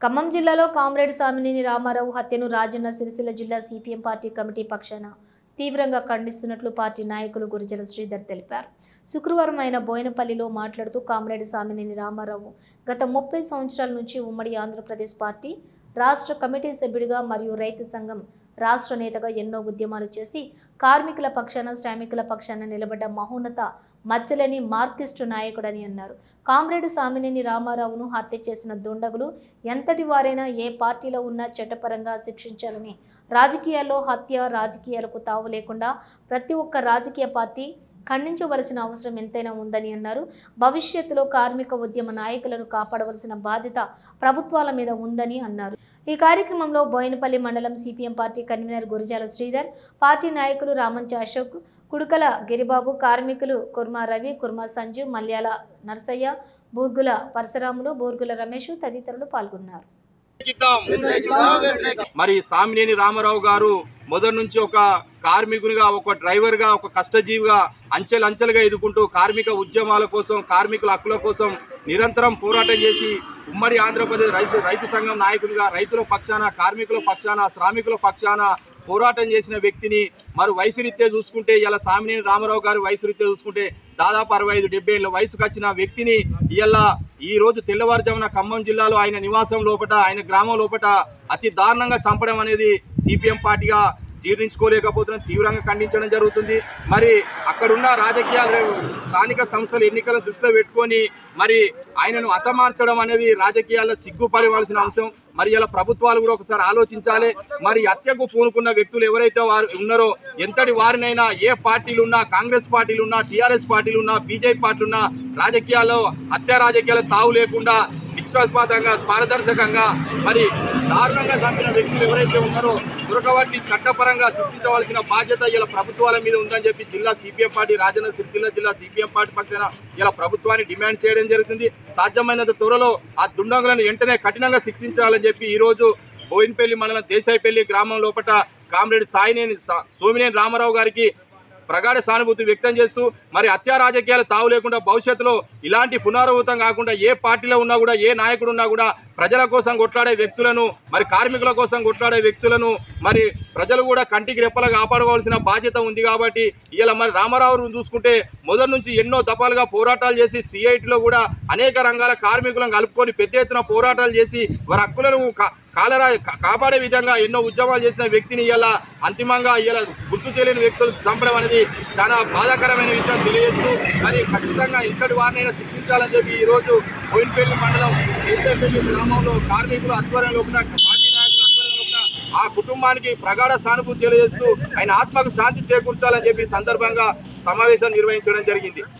ఖమ్మం జిల్లాలో కామ్రేడ్ సామినేని రామారావు హత్యను రాజన్న సిరిసిల్ల జిల్లా సిపిఎం పార్టీ కమిటీ పక్షాన తీవ్రంగా ఖండిస్తున్నట్లు పార్టీ నాయకులు గురిజల శ్రీధర్ తెలిపారు. శుక్రవారం ఆయన బోయినపల్లిలో మాట్లాడుతూ కామ్రేడ్ సామినేని రామారావు గత ముప్పై సంవత్సరాల నుంచి ఉమ్మడి ఆంధ్రప్రదేశ్ పార్టీ రాష్ట్ర కమిటీ సభ్యుడిగా మరియు రైతు సంఘం రాష్ట్ర నేతగా ఎన్నో ఉద్యమాలు చేసి కార్మికుల పక్షాన శ్రామికుల పక్షాన నిలబడ్డ మహోన్నత మచ్చలేని మార్కిస్టు నాయకుడని అన్నారు. కామ్రేడ్ సామినేని రామారావును హత్య చేసిన దుండగులు ఎంతటి వారైనా ఏ పార్టీలో ఉన్నా చట్టపరంగా శిక్షించాలని రాజకీయాల్లో హత్య రాజకీయాలకు తావు లేకుండా ప్రతి ఒక్క రాజకీయ పార్టీ ఖండించవలసిన అవసరం ఎంతైనా ఉందని అన్నారు. భవిష్యత్తులో కార్మిక ఉద్యమ నాయకులను కాపాడవలసిన బాధ్యత ప్రభుత్వాల మీద ఉందని అన్నారు. ఈ కార్యక్రమంలో బోయినపల్లి మండలం CPM party convener Gurijala Sridhar party నాయకులు రామంచ అశోక్ కుడుకల గిరిబాబు కార్మికులు కుర్మా రవి కుర్మా సంజు మల్యాల నర్సయ్య బూర్గుల పరశురాములు బూర్గుల రమేష్ తదితరులు పాల్గొన్నారు. మరి సామినేని రామారావు గారు మొదటి నుంచి ఒక కార్మికునిగా ఒక డ్రైవర్గా ఒక కష్టజీవిగా అంచెలంచెలుగా ఎదుర్కొంటూ కార్మిక ఉద్యమాల కోసం కార్మికుల హక్కుల కోసం నిరంతరం పోరాటం చేసి ఉమ్మడి ఆంధ్రప్రదేశ్ రైతు రైతు సంఘం నాయకునిగా రైతుల పక్షాన కార్మికుల పక్షాన శ్రామికుల పక్షాన పోరాటం చేసిన వ్యక్తిని మరి వయసు రీత్యా చూసుకుంటే ఇలా సామినేని రామారావు గారు వయసు రీత్యా చూసుకుంటే దాదాపు అరవై ఐదు డెబ్బై ఏళ్ళ వయసుకు వచ్చిన వ్యక్తిని ఇలా ఈ రోజు తెల్లవారుజామున ఖమ్మం జిల్లాలో ఆయన నివాసం లోపట ఆయన గ్రామం లోపట అతి దారుణంగా చంపడం అనేది సిపిఎం పార్టీగా జీర్ణించుకోలేకపోతున్నాం తీవ్రంగా ఖండించడం జరుగుతుంది. మరి అక్కడున్న రాజకీయాలు స్థానిక సంస్థల ఎన్నికలను దృష్టిలో పెట్టుకొని మరి ఆయనను అతమార్చడం అనేది రాజకీయాల్లో సిగ్గుపడవలసిన అంశం. మరి ఇలా ప్రభుత్వాలు కూడా ఒకసారి ఆలోచించాలి. మరి హత్యకు పూనుకున్న వ్యక్తులు ఎవరైతే వారు ఉన్నారో ఎంతటి వారినైనా ఏ పార్టీలు ఉన్నా కాంగ్రెస్ పార్టీలు ఉన్నా టీఆర్ఎస్ పార్టీలు ఉన్నా బీజేపీ పార్టీలు ఉన్నా రాజకీయాల్లో హత్య రాజకీయాలు తావు లేకుండా పక్షపాతంగా పారదర్శకంగా మరి దారుణంగా చంపిన వ్యక్తులు ఎవరైతే ఉన్నారో దొరకవాటిని చట్టపరంగా శిక్షించవలసిన బాధ్యత ఇలా ప్రభుత్వాల మీద ఉందని చెప్పి జిల్లా సిపిఎం పార్టీ రాజన్న సిరిసిల్ల జిల్లా సిపిఎం పార్టీ పక్షాన ఇలా ప్రభుత్వాన్ని డిమాండ్ చేయడం జరుగుతుంది. సాధ్యమైనంత త్వరలో ఆ దుండంగులను వెంటనే కఠినంగా శిక్షించాలని చెప్పి ఈరోజు రోజు బోయినపల్లి మండలం దేశాయిపల్లి గ్రామం లోపల కామ్రేడ్ సాయినేని సోమినేని రామారావు గారికి ప్రగాఢ సానుభూతి వ్యక్తం చేస్తూ మరి హత్యా రాజకీయాలు తావు లేకుండా భవిష్యత్తులో ఇలాంటి పునరావృతం కాకుండా ఏ పార్టీలో ఉన్నా కూడా ఏ నాయకుడు ఉన్నా కూడా ప్రజల కోసం కొట్లాడే వ్యక్తులను మరి కార్మికుల కోసం కొట్లాడే వ్యక్తులను మరి ప్రజలు కూడా కంటికి రెప్పలా కాపాడుకోవాల్సిన బాధ్యత ఉంది కాబట్టి ఇలా మరి రామారావు చూసుకుంటే మొదటి నుంచి ఎన్నో దఫాలుగా పోరాటాలు చేసి సిఐటిలో కూడా అనేక రంగాల కార్మికులను కలుపుకొని పెద్ద ఎత్తున పోరాటాలు చేసి వారి హక్కులను కా- కాలరా కాపాడే విధంగా ఎన్నో ఉద్యమాలు చేసిన వ్యక్తిని ఇలా అంతిమంగా ఇలా గుర్తు తెలియని వ్యక్తులు చంపడం అనేది చాలా బాధాకరమైన విషయం తెలియజేస్తూ మరి ఖచ్చితంగా ఇంతటి వారినైనా శిక్షించాలని చెప్పి ఈ రోజు బోయినపల్లి మండలం కేశవపల్లి గ్రామంలో కార్మికులు ఆధ్వర్యంలో కూడా పార్టీ నాయకుల ఆధ్వర్యంలో కూడా ఆ కుటుంబానికి ప్రగాఢ సానుభూతి తెలియజేస్తూ ఆయన ఆత్మకు శాంతి చేకూర్చాలని చెప్పి సందర్భంగా సమావేశం నిర్వహించడం జరిగింది.